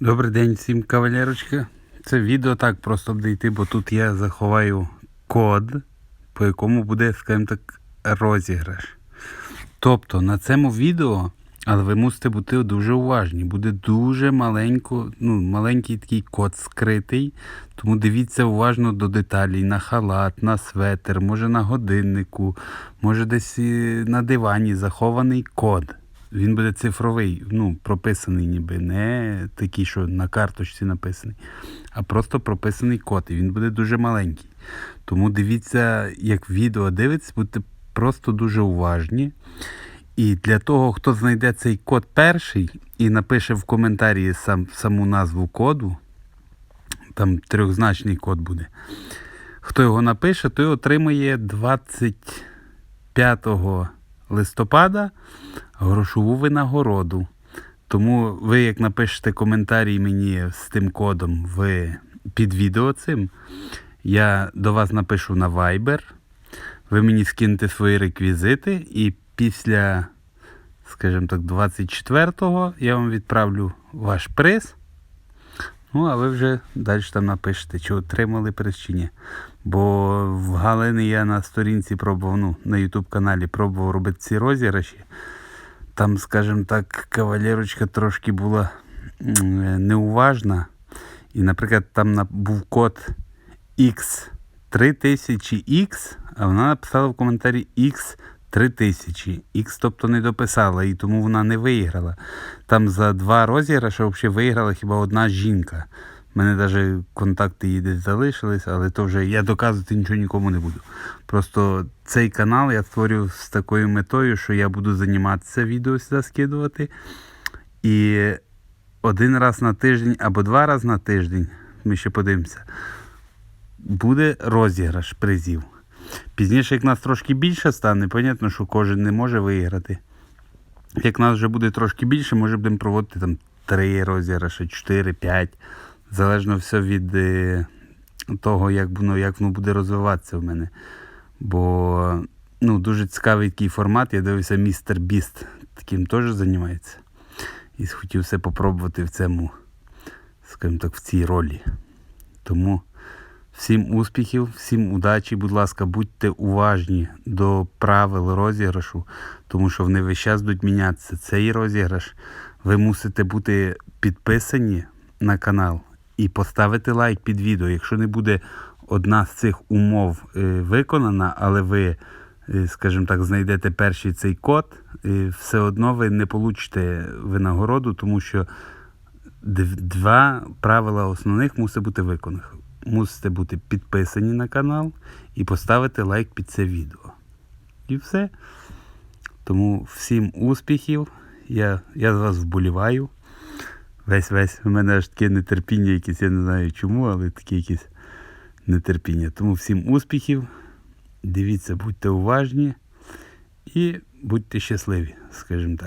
Добрий день всім кавалерочка. Це відео так просто буде йти, бо тут я заховаю код, по якому буде, скажімо так, розіграш. Тобто на цьому відео, але ви мусите бути дуже уважні. Буде дуже маленько, ну, маленький такий код скритий. Тому дивіться уважно до деталей на халат, на светр, може на годиннику, може десь на дивані захований код. Він буде цифровий, ну, прописаний ніби, не такий, що на карточці написаний, а просто прописаний код. І він буде дуже маленький. Тому дивіться, як відео дивиться, будьте просто дуже уважні. І для того, хто знайде цей код перший і напише в коментарі сам, саму назву коду, там трьохзначний код буде. Хто його напише, той отримає 25 листопада грошову винагороду. Тому ви, як напишете коментарі мені з тим кодом в, під відео цим, я до вас напишу на Viber. Ви мені скинете свої реквізити, і після, скажімо так, 24-го я вам відправлю ваш приз. Ну, а ви вже далі там напишете, чи отримали приз чи ні. Бо в Галини я на сторінці пробував, ну, на YouTube каналі пробував робити ці розіграші. Там, скажімо так, кавалерочка трошки була неуважна. І, наприклад, там був код X 3000X, а вона написала в коментарі X 3000. X, тобто не дописала, і тому вона не виграла. Там за два розіграші взагалі виграла хіба одна жінка. У мене навіть контакти її десь залишились, але то вже я доказувати нічого нікому не буду. Просто цей канал я створюю з такою метою, що я буду займатися відео сюди скидувати. І один раз на тиждень або два рази на тиждень, ми ще подивимося, буде розіграш призів. Пізніше, як нас трошки більше стане, понятно, що кожен не може виграти. Як нас вже буде трошки більше, може будемо проводити там 3 розіграші, 4, 5. Залежно все від е, того, як воно, як воно буде розвиватися в мене. Бо ну, дуже цікавий такий формат. Я дивився, містер Біст таким теж займається. І хотів все попробувати в цьому, скажімо так, в цій ролі. Тому всім успіхів, всім удачі, будь ласка, будьте уважні до правил розіграшу, тому що вони весь час будуть мінятися. Цей розіграш ви мусите бути підписані на канал і поставити лайк під відео. Якщо не буде одна з цих умов е, виконана, але ви, е, скажімо так, знайдете перший цей код, е, все одно ви не получите винагороду, тому що два правила основних мусить бути виконаних. Мусите бути підписані на канал і поставити лайк під це відео. І все. Тому всім успіхів. Я, я з вас вболіваю. Весь весь у мене аж таке нетерпіння якесь, я не знаю чому, але таке якесь нетерпіння. Тому всім успіхів. Дивіться, будьте уважні і будьте щасливі, скажімо так.